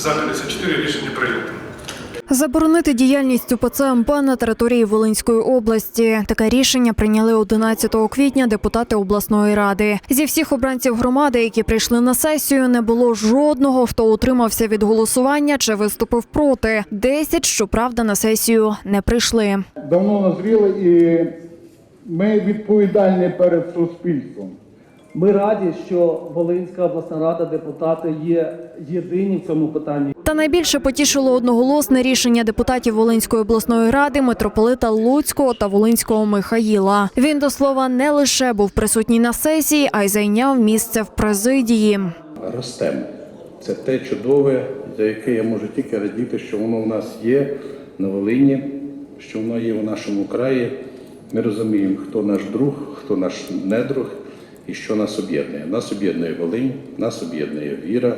За 54 рішення прийнято. Заборонити діяльність УПЦ МП на території Волинської області. Таке рішення прийняли 11 квітня депутати обласної ради. Зі всіх обранців громади, які прийшли на сесію, не було жодного, хто утримався від голосування чи виступив проти. Десять, щоправда, на сесію не прийшли. давно назріли і ми відповідальні перед суспільством. Ми раді, що Волинська обласна рада, депутати є єдині в цьому питанні. Та найбільше потішило одноголосне рішення депутатів Волинської обласної ради митрополита Луцького та Волинського Михаїла. Він до слова не лише був присутній на сесії, а й зайняв місце в президії. ростемо. Це те чудове, за яке я можу тільки радіти, що воно в нас є на Волині, що воно є в нашому краї. Ми розуміємо, хто наш друг, хто наш недруг і що нас об'єднує. Нас об'єднує Волинь, нас об'єднує віра,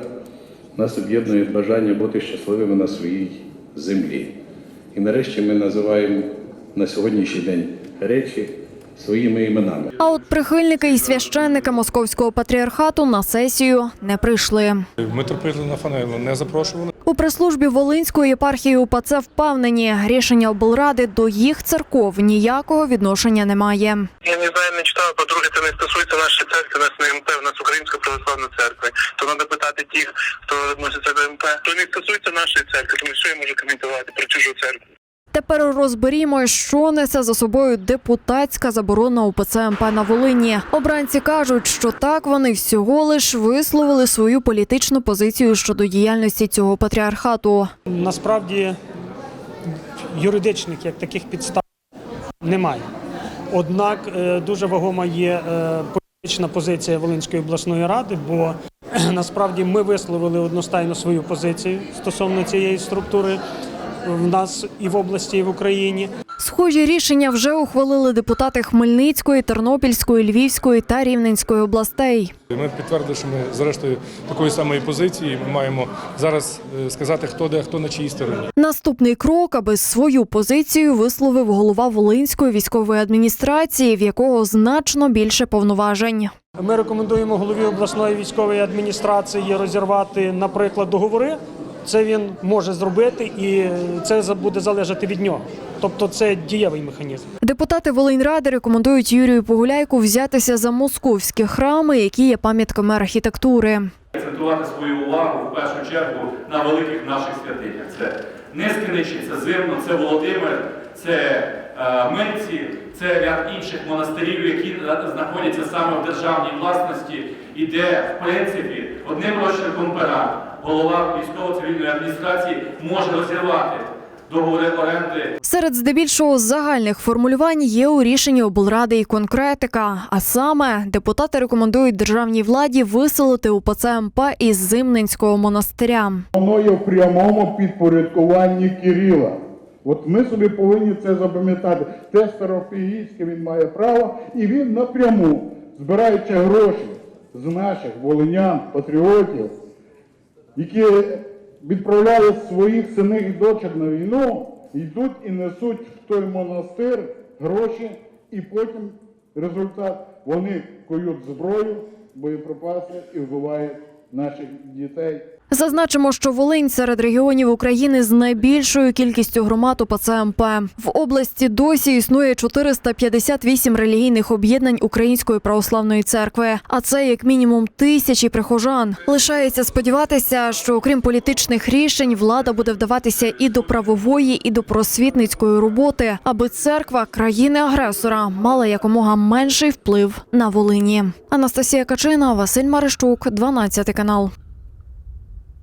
нас об'єднує бажання бути щасливими на своїй землі. І нарешті ми називаємо на сьогоднішній день речі своїми іменами. А от прихильники і священники московського патріархату на сесію не прийшли. Митрополита Нафанаїла не запрошували. У прес-службі Волинської єпархії УПЦ впевнені, рішення облради до їх церков ніякого відношення немає. Я не знаю, не читав. По-друге, це не стосується нашої церкви, нас не МП, в нас Українська православна церква. То треба питати тих, хто відноситься до МП. То не стосується нашої церкви, тому що я можу коментувати про чужу церкву. Тепер розберімо, що несе за собою депутатська заборона УПЦ МП на Волині. Обранці кажуть, що так вони всього лиш висловили свою політичну позицію щодо діяльності цього патріархату. Насправді юридичних як таких підстав немає. Однак е, дуже вагома є е, політична позиція Волинської обласної ради, бо е, насправді ми висловили одностайно свою позицію стосовно цієї структури в нас і в області, і в Україні. Схожі рішення вже ухвалили депутати Хмельницької, Тернопільської, Львівської та Рівненської областей. Ми підтвердили, що ми зрештою такої самої позиції. Ми маємо зараз е, сказати, хто де, хто на чиїй стороні. Наступний крок, аби свою позицію висловив голова Волинської військової адміністрації, в якого значно більше повноважень. Ми рекомендуємо голові обласної військової адміністрації розірвати, наприклад, договори. Це він може зробити, і це буде залежати від нього. Тобто це дієвий механізм. Депутати Волиньради рекомендують Юрію Погуляйку взятися за московські храми, які є пам'ятками архітектури. акцентувати свою увагу в першу чергу на великих наших святинях. Це Нескіничі, це Зимно, це Володимир, це е, Мильці, це ряд інших монастирів, які знаходяться саме в державній власності, і де, в принципі, одним розчерком пера голова військово-цивільної адміністрації може розірвати договори оренди Серед здебільшого загальних формулювань є у рішенні облради і конкретика. А саме депутати рекомендують державній владі виселити УПЦ МП із Зимненського монастиря. Воно є в прямому підпорядкуванні Кирила. От ми собі повинні це запам'ятати. Те старофігійське він має право, і він напряму, збираючи гроші з наших волинян, патріотів, які відправляли своїх синів і дочок на війну, йдуть і несуть в той монастир гроші, і потім результат вони кують зброю, боєприпаси і вбивають наших дітей. Зазначимо, що Волинь серед регіонів України з найбільшою кількістю громад УПЦ МП. В області досі існує 458 релігійних об'єднань Української православної церкви, а це як мінімум тисячі прихожан. Лишається сподіватися, що окрім політичних рішень, влада буде вдаватися і до правової, і до просвітницької роботи, аби церква країни-агресора мала якомога менший вплив на Волині. Анастасія Качина, Василь Марищук, 12 канал.